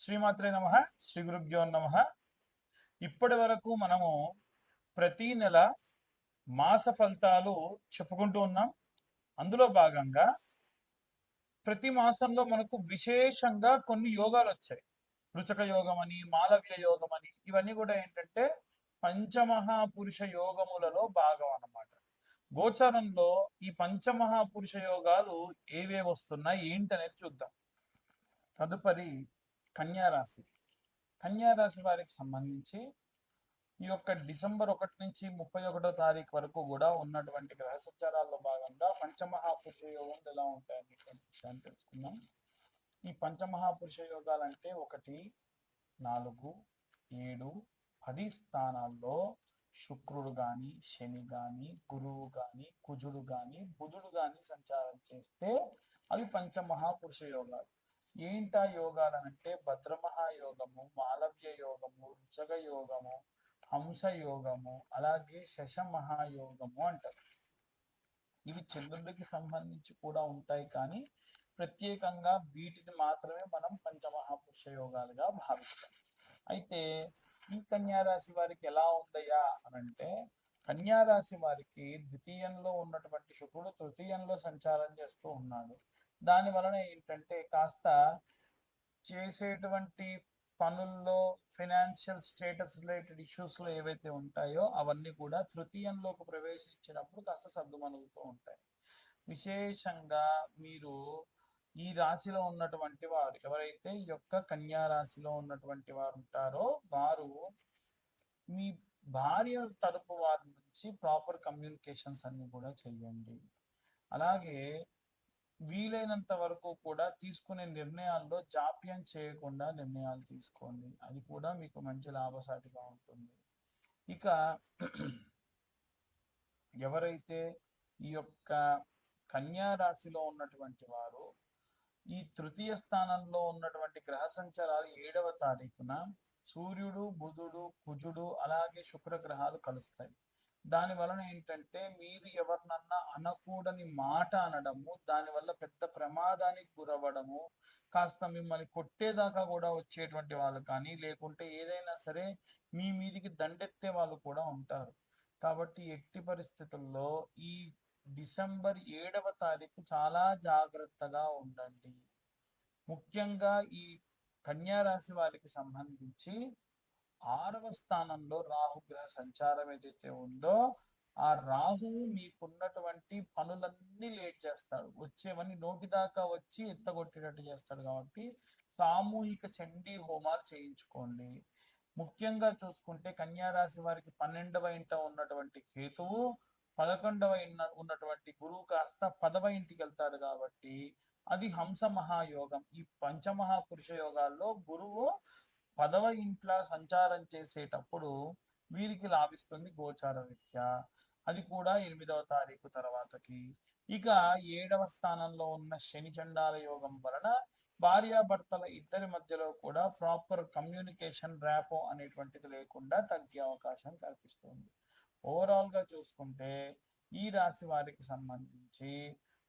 శ్రీమాత్రే నమ శ్రీ గురుభ్యో నమ. ఇప్పటి వరకు మనము ప్రతి నెల మాస ఫలితాలు చెప్పుకుంటూ ఉన్నాం. అందులో భాగంగా ప్రతి మాసంలో మనకు విశేషంగా కొన్ని యోగాలు వచ్చాయి. రుచక యోగం అని మాలవ్య యోగం అని ఇవన్నీ కూడా ఏంటంటే పంచమహాపురుష యోగములలో భాగం అన్నమాట. గోచారంలో ఈ పంచమహాపురుష యోగాలు ఏవేవి వస్తున్నాయి ఏంటనేది చూద్దాం. తదుపరి కన్యారాశి కన్యారాశి వారికి సంబంధించి ఈ యొక్క డిసెంబర్ ఒకటి నుంచి ముప్పై ఒకటో తారీఖు వరకు కూడా ఉన్నటువంటి గ్రహ సంచారాల్లో భాగంగా పంచమహాపురుష యోగం ఎలా ఉంటాయి అనేటువంటి విషయాన్ని తెలుసుకుందాం. ఈ పంచమహాపురుష యోగాలు అంటే ఒకటి నాలుగు ఏడు పది స్థానాల్లో శుక్రుడు గాని శని గాని గురువు గాని కుజుడు గాని బుధుడు గాని సంచారం చేస్తే అవి పంచమహాపురుష యోగాలు. ఏంటా యోగాలు అంటే భద్రమహాయోగము మాలవ్య యోగము రుచగ యోగము హంస యోగము అలాగే శశ మహాయోగము అంటారు. ఇవి చంద్రుడికి సంబంధించి కూడా ఉంటాయి కానీ ప్రత్యేకంగా వీటిని మాత్రమే మనం పంచమహాపురుష యోగాలుగా భావిస్తాం. అయితే ఈ కన్యారాశి వారికి ఎలా ఉందయ్యా అని అంటే కన్యారాశి వారికి ద్వితీయంలో ఉన్నటువంటి శుక్రుడు తృతీయంలో సంచారం చేస్తూ ఉన్నాడు. దాని వలన ఏంటంటే కాస్త చేసేటువంటి పనుల్లో ఫినాన్షియల్ స్టేటస్ రిలేటెడ్ ఇష్యూస్లో ఏవైతే ఉంటాయో అవన్నీ కూడా తృతీయంలోకి ప్రవేశించినప్పుడు కాస్త సర్దుమణుగుతూ ఉంటాయి. విశేషంగా మీరు ఈ రాశిలో ఉన్నటువంటి వారు ఎవరైతే ఈ యొక్క కన్యా రాశిలో ఉన్నటువంటి వారు ఉంటారో వారు మీ భార్య తరపు వారి నుంచి ప్రాపర్ కమ్యూనికేషన్స్ అన్ని కూడా చెయ్యండి. అలాగే వీలైనంత వరకు కూడా తీసుకునే నిర్ణయాల్లో జాప్యం చేయకుండా నిర్ణయాలు తీసుకోండి. అది కూడా మీకు మంచి లాభసాటిగా ఉంటుంది. ఇక ఎవరైతే ఈ యొక్క కన్యా రాశిలో ఉన్నటువంటి వారు ఈ తృతీయ స్థానంలో ఉన్నటువంటి గ్రహ సంచారాలు ఏడవ తారీఖున సూర్యుడు బుధుడు కుజుడు అలాగే శుక్ర గ్రహాలు కలుస్తాయి. దాని వలన ఏంటంటే మీరు ఎవరినన్నా అనకూడని మాట అనడము దానివల్ల పెద్ద ప్రమాదానికి గురవ్వడము కాస్త మిమ్మల్ని కొట్టేదాకా కూడా వచ్చేటువంటి వాళ్ళు కానీ లేకుంటే ఏదైనా సరే మీ మీదికి దండెత్తే వాళ్ళు కూడా ఉంటారు. కాబట్టి ఎట్టి పరిస్థితుల్లో ఈ డిసెంబర్ ఏడవ తారీఖు చాలా జాగ్రత్తగా ఉండండి. ముఖ్యంగా ఈ కన్యా రాశి వారికి సంబంధించి ఆరవ స్థానంలో రాహుగ్రహ సంచారం ఏదైతే ఉందో ఆ రాహువు మీకున్నటువంటి పనులన్నీ లేట్ చేస్తాడు. వచ్చేవన్నీ నోటి దాకా వచ్చి ఎత్తగొట్టేటట్టు చేస్తాడు కాబట్టి సామూహిక చండీ హోమాలు చేయించుకోండి. ముఖ్యంగా చూసుకుంటే కన్యా రాశి వారికి పన్నెండవ ఇంట ఉన్నటువంటి కేతువు పదకొండవ ఇన్న ఉన్నటువంటి గురువు కాస్త పదవ ఇంటికి వెళ్తాడు కాబట్టి అది హంస మహాయోగం. ఈ పంచమహాపురుష యోగాల్లో గురువు పదవ ఇంట్లో సంచారం చేసేటప్పుడు వీరికి లాభిస్తుంది గోచార విద్య. అది కూడా ఎనిమిదవ తారీఖు తర్వాతకి. ఇక ఏడవ స్థానంలో ఉన్న శని చండాల యోగం వలన భార్యాభర్తల ఇద్దరి మధ్యలో కూడా ప్రాపర్ కమ్యూనికేషన్ ర్యాపో అనేటువంటిది లేకుండా తగ్గే అవకాశం కల్పిస్తుంది. ఓవరాల్గా చూసుకుంటే ఈ రాశి వారికి సంబంధించి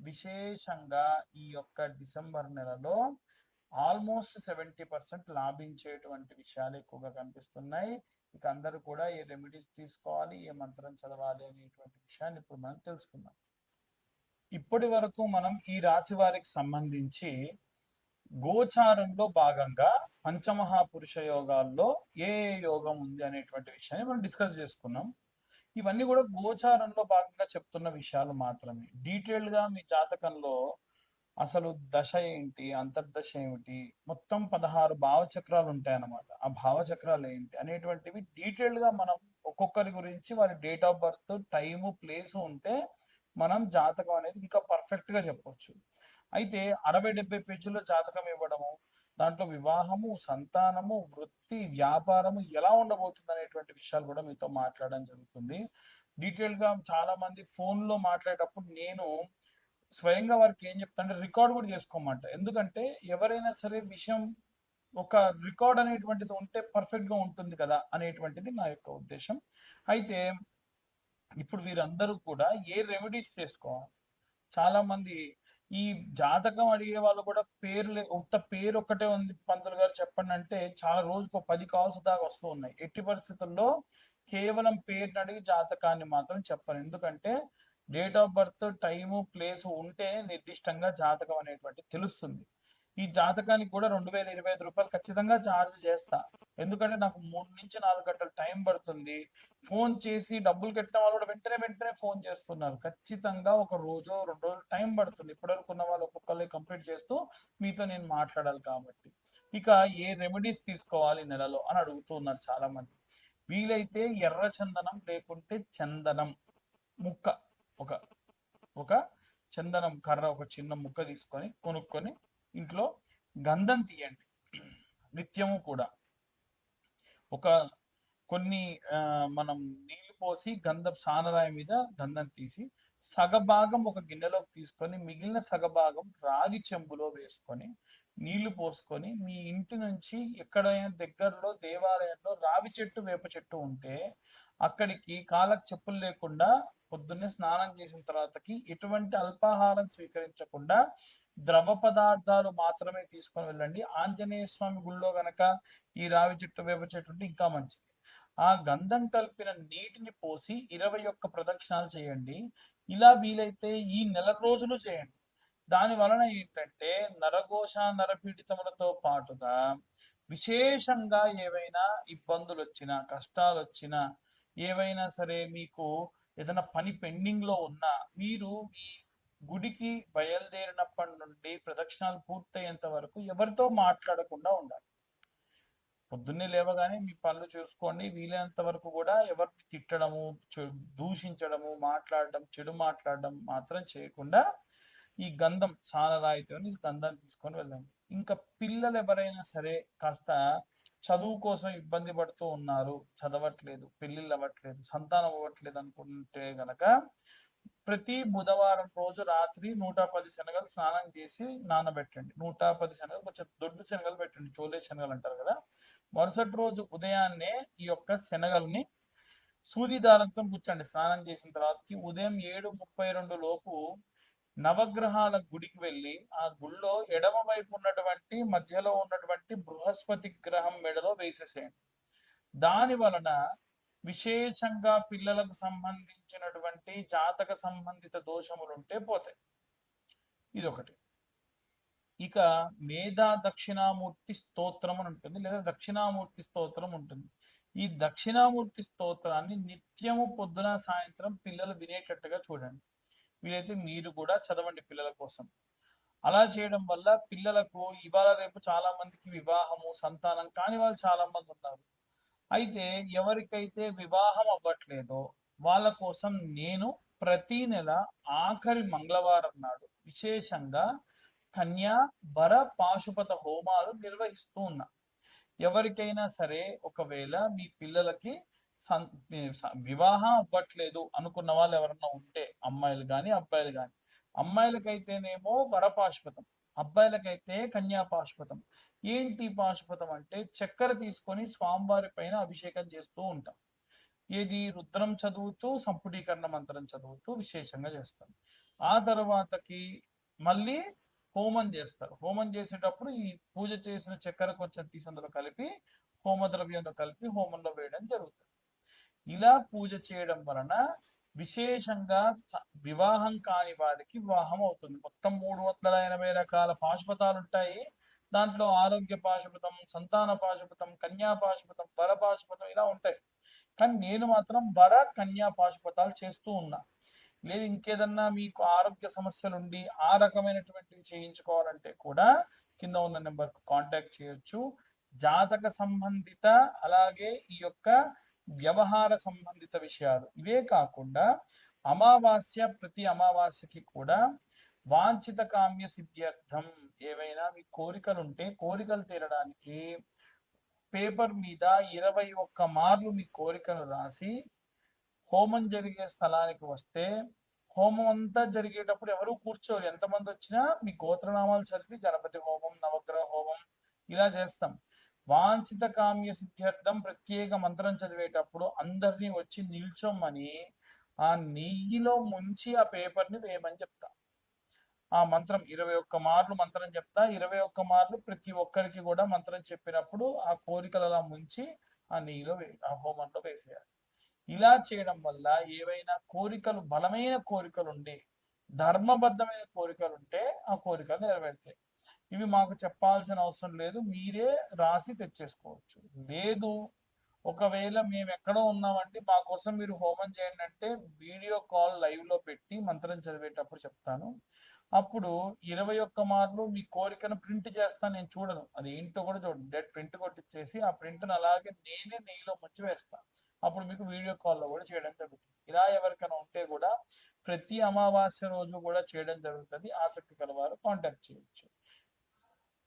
విశేషంగా ఈ యొక్క డిసెంబర్ నెలలో ఆల్మోస్ట్ సెవెంటీ పర్సెంట్ లాభించేటువంటి విషయాలు ఎక్కువగా కనిపిస్తున్నాయి. ఇక అందరూ కూడా ఏ రెమెడీస్ తీసుకోవాలి ఏ మంత్రం చదవాలి అనేటువంటి విషయాన్ని ఇప్పుడు మనం తెలుసుకుందాం. ఇప్పటి వరకు మనం ఈ రాశి వారికి సంబంధించి గోచారంలో భాగంగా పంచమహాపురుష యోగాల్లో ఏ యోగం ఉంది అనేటువంటి విషయాన్ని మనం డిస్కస్ చేసుకున్నాం. ఇవన్నీ కూడా గోచారంలో భాగంగా చెప్తున్న విషయాలు మాత్రమే. డీటెయిల్డ్గా మీ జాతకంలో అసలు దశ ఏంటి? అంతర్దశ ఏమిటి? మొత్తం పదహారు భావచక్రాలు ఉంటాయి అన్నమాట ఆ భావచక్రాలు ఏంటి అనేటువంటివి డీటెయిల్డ్గా మనం ఒక్కొక్కరి గురించి వారి date of birth time place ఉంటే మనం జాతకం అనేది ఇంకా పర్ఫెక్ట్గా చెప్పొచ్చు. అయితే అరవై డెబ్బై పేజీల్లో జాతకం ఇవ్వడము దాంట్లో వివాహము సంతానము వృత్తి వ్యాపారము ఎలా ఉండబోతుంది అనేటువంటి విషయాలు కూడా మీతో మాట్లాడడం జరుగుతుంది. డీటెయిల్గా చాలా మంది ఫోన్లో మాట్లాడేటప్పుడు నేను స్వయంగా వారికి ఏం చెప్తానంటే రికార్డ్ కూడా చేసుకోమంట. ఎందుకంటే ఎవరైనా సరే విషయం ఒక రికార్డ్ అనేటువంటిది ఉంటే పర్ఫెక్ట్గా ఉంటుంది కదా అనేటువంటిది నా యొక్క ఉద్దేశం. అయితే ఇప్పుడు వీరందరూ కూడా ఏ రెమెడీస్ చేసుకోవాలి? చాలా మంది ఈ జాతకం అడిగే వాళ్ళు కూడా పేరు లే- ఉత్త పేరు ఒక్కటే ఉంది. పంతులు గారు చెప్పండి అంటే చాలా రోజుకు పది కాల్స్ దాకా వస్తూ ఉన్నాయి. ఎట్టి పరిస్థితుల్లో కేవలం పేరుని అడిగి జాతకాన్ని మాత్రం చెప్పాలి ఎందుకంటే date of birth time place ఉంటే నిర్దిష్టంగా జాతకం అనేటువంటి తెలుస్తుంది. ఈ జాతకానికి కూడా రెండు వేల ఇరవై ఐదు రూపాయలు ఖచ్చితంగా ఛార్జ్ చేస్తా. ఎందుకంటే నాకు మూడు నుంచి నాలుగు గంటలు టైం పడుతుంది. ఫోన్ చేసి డబ్బులు కట్టిన వాళ్ళు కూడా వెంటనే వెంటనే ఫోన్ చేస్తున్నారు. ఖచ్చితంగా ఒక రోజు రెండు రోజులు టైం పడుతుంది. ఇప్పటివరకు ఉన్న వాళ్ళు ఒక్కొక్కళ్ళు కంప్లీట్ చేస్తూ మీతో నేను మాట్లాడాలి కాబట్టి. ఇక ఏ రెమెడీస్ తీసుకోవాలి నెలలో అని అడుగుతూ ఉన్నారు చాలా మంది వీలైతే ఎర్ర చందనం లేకుంటే చందనం. ముక్క. ఒక ఒక చందనం కర్ర ఒక చిన్న ముక్క తీసుకొని కొనుక్కొని ఇంట్లో గంధం తీయండి. నిత్యము కూడా. ఒక కొన్ని మనం నీళ్ళు పోసి గంధం సానరాయి మీద గంధం తీసి సగభాగం ఒక గిన్నెలోకి తీసుకొని మిగిలిన సగభాగం రాగి చెంబులో వేసుకొని నీళ్ళు పోసుకొని మీ ఇంటి నుంచి ఎక్కడైనా దగ్గరలో దేవాలయంలో రావి చెట్టు వేప చెట్టు ఉంటే అక్కడికి కాళ్ళకు చెప్పులు లేకుండా పొద్దున్నే స్నానం చేసిన తర్వాతకి ఎటువంటి అల్పాహారం స్వీకరించకుండా ద్రవ పదార్థాలు మాత్రమే తీసుకొని వెళ్ళండి. ఆంజనేయ స్వామి గుళ్ళో గనక ఈ రావి చెట్టు వేప చెట్టు ఉంటే ఇంకా మంచిది. ఆ గంధం కలిపిన నీటిని పోసి ఇరవై ఒక్క ప్రదక్షిణాలు చేయండి. ఇలా వీలైతే ఈ నెల రోజులు చేయండి. దాని వలన ఏంటంటే నరఘోష నరపీడితములతో పాటుగా విశేషంగా ఏవైనా ఇబ్బందులు వచ్చినా కష్టాలు వచ్చినా ఏవైనా సరే మీకు ఏదైనా పని పెండింగ్లో ఉన్నా మీరు మీ గుడికి బయలుదేరినప్పటి నుండి ప్రదక్షిణాలు పూర్తయ్యేంత వరకు ఎవరితో మాట్లాడకుండా ఉండాలి. పొద్దున్నే లేవగానే మీ పనులు చూసుకోండి. వీలైనంత వరకు కూడా ఎవరిని తిట్టడము దూషించడము మాట్లాడడం చెడు మాట్లాడడం మాత్రం చేయకుండా ఈ గంధం సానరాయితో గంధం తీసుకొని వెళ్ళండి. ఇంకా పిల్లలు ఎవరైనా సరే కాస్త చదువు కోసం ఇబ్బంది పడుతూ ఉన్నారు. చదవట్లేదు పెళ్ళిళ్ళు అవ్వట్లేదు సంతానం అవ్వట్లేదు అనుకుంటే గనక ప్రతి బుధవారం రోజు రాత్రి నూట పది శనగలు స్నానం చేసి నానబెట్టండి. నూట పది శనగలు కొంచెం దొడ్డు శనగలు పెట్టండి. చోలే శనగలు అంటారు కదా. మరుసటి రోజు ఉదయాన్నే ఈ యొక్క శనగల్ని సూది దారంతో గుచ్చండి స్నానం చేసిన తర్వాతకి ఉదయం ఏడు ముప్పై రెండు లోపు నవగ్రహాల గుడికి వెళ్ళి ఆ గుళ్ళో ఎడమ వైపు ఉన్నటువంటి మధ్యలో ఉన్నటువంటి బృహస్పతి గ్రహం మెడలో వేసేసేయండి. దాని వలన విశేషంగా పిల్లలకు సంబంధించినటువంటి జాతక సంబంధిత దోషములు ఉంటే పోతాయి. ఇదొకటి. ఇక మేధా దక్షిణామూర్తి స్తోత్రం అని ఉంటుంది లేదా దక్షిణామూర్తి స్తోత్రం ఉంటుంది. ఈ దక్షిణామూర్తి స్తోత్రాన్ని నిత్యము పొద్దున సాయంత్రం పిల్లలు వినేటట్టుగా చూడండి. వీలైతే మీరు కూడా చదవండి పిల్లల కోసం. అలా చేయడం వల్ల పిల్లలకు ఇవాళ రేపు చాలా మందికి వివాహము సంతానం కాని వాళ్ళు చాలా మంది ఉన్నారు. అయితే ఎవరికైతే వివాహం అవ్వట్లేదో వాళ్ళ కోసం నేను ప్రతి నెల ఆఖరి మంగళవారం నాడు విశేషంగా కన్యా వర పాశుపత హోమాలు నిర్వహిస్తూ ఉన్నా. ఎవరికైనా సరే ఒకవేళ మీ పిల్లలకి వివాహం అవ్వట్లేదు అనుకున్న వాళ్ళు ఎవరన్నా ఉంటే అమ్మాయిలు కానీ అబ్బాయిలు కానీ అమ్మాయిలకైతేనేమో వరపాశుపతం అబ్బాయిలకైతే కన్యాపాశుపతం. ఏంటి పాశుపతం అంటే చక్కెర తీసుకొని స్వామివారి పైన అభిషేకం చేస్తూ ఉంటాం. ఏది రుద్రం చదువుతూ సంపుటీకరణ మంత్రం చదువుతూ విశేషంగా చేస్తాం ఆ తర్వాతకి మళ్ళీ హోమం చేస్తారు. హోమం చేసేటప్పుడు ఈ పూజ చేసిన చక్కెర కొంచెం తీసి అందులో కలిపి హోమద్రవ్యంలో కలిపి హోమంలో వేయడం జరుగుతుంది. ఇలా పూజ చేయడం వలన విశేషంగా వివాహం కాని వారికి వివాహం అవుతుంది. మొత్తం మూడు వందల ఎనభై రకాల పాశుపతాలు ఉంటాయి. దాంట్లో ఆరోగ్య పాశుపతం సంతాన పాశుపతం కన్యా పాశుపతం వర పాశుపతం ఇలా ఉంటాయి. కానీ నేను మాత్రం వర కన్యా పాశుపతాలు చేస్తూ ఉన్నా. లేదు ఇంకేదన్నా మీకు ఆరోగ్య సమస్యలు ఉండి ఆ రకమైనటువంటివి చేయించుకోవాలంటే కూడా కింద ఉన్న నెంబర్కు కాంటాక్ట్ చేయొచ్చు. జాతక సంబంధిత అలాగే ఈ యొక్క వ్యవహార సంబంధిత విషయాలు. ఇవే కాకుండా అమావాస్య ప్రతి అమావాస్యకి కూడా వాంఛిత కామ్య సిద్ధ్యర్థం ఏవైనా మీ కోరికలు ఉంటే కోరికలు తీరడానికి పేపర్ మీద ఇరవై ఒక్క మార్లు మీ కోరికలు రాసి హోమం జరిగే స్థలానికి వస్తే హోమం అంతా జరిగేటప్పుడు ఎవరు కూర్చోరు. ఎంతమంది వచ్చినా మీ గోత్రనామాలు చదివి గణపతి హోమం నవగ్రహ హోమం ఇలా చేస్తాం. వాంఛిత కామ్య సిద్ధ్యర్థం ప్రత్యేక మంత్రం చదివేటప్పుడు అందరినీ వచ్చి నిల్చోమని ఆ నెయ్యిలో ముంచి ఆ పేపర్ని వేయమని చెప్తా. ఆ మంత్రం ఇరవై ఒక్క మార్లు మంత్రం చెప్తా. ఇరవై ఒక్క మార్లు ప్రతి ఒక్కరికి కూడా మంత్రం చెప్పినప్పుడు ఆ కోరికలలా ముంచి ఆ నెయ్యిలో ఆ హోమంలో వేసేయాలి. ఇలా చేయడం వల్ల ఏవైనా కోరికలు బలమైన కోరికలు ఉండే ధర్మబద్ధమైన కోరికలు ఉంటే ఆ కోరికలు నెరవేరుతాయి. ఇవి మాకు చెప్పాల్సిన అవసరం లేదు. మీరే రాసి తెచ్చేసుకోవచ్చు. లేదు ఒకవేళ మేము ఎక్కడో ఉన్నామండి మా కోసం మీరు హోమం చేయండి అంటే వీడియో కాల్ లైవ్లో పెట్టి మంత్రం చదివేటప్పుడు చెప్తాను. అప్పుడు ఇరవై ఒక్క మార్లు మీ కోరికను ప్రింట్ చేస్తాను నేను చూడను. అది ఏంటో కూడా చూడండి డెడ్ ప్రింట్ కొట్టించేసి ఆ ప్రింట్ను అలాగే నేనే నెయ్యిలో ముంచి వేస్తాను అప్పుడు మీకు వీడియో కాల్లో కూడా చేయడం జరుగుతుంది. ఇలా ఎవరికైనా ఉంటే కూడా ప్రతి అమావాస్య రోజు కూడా చేయడం జరుగుతుంది. ఆసక్తి కలవారు కాంటాక్ట్ చేయొచ్చు.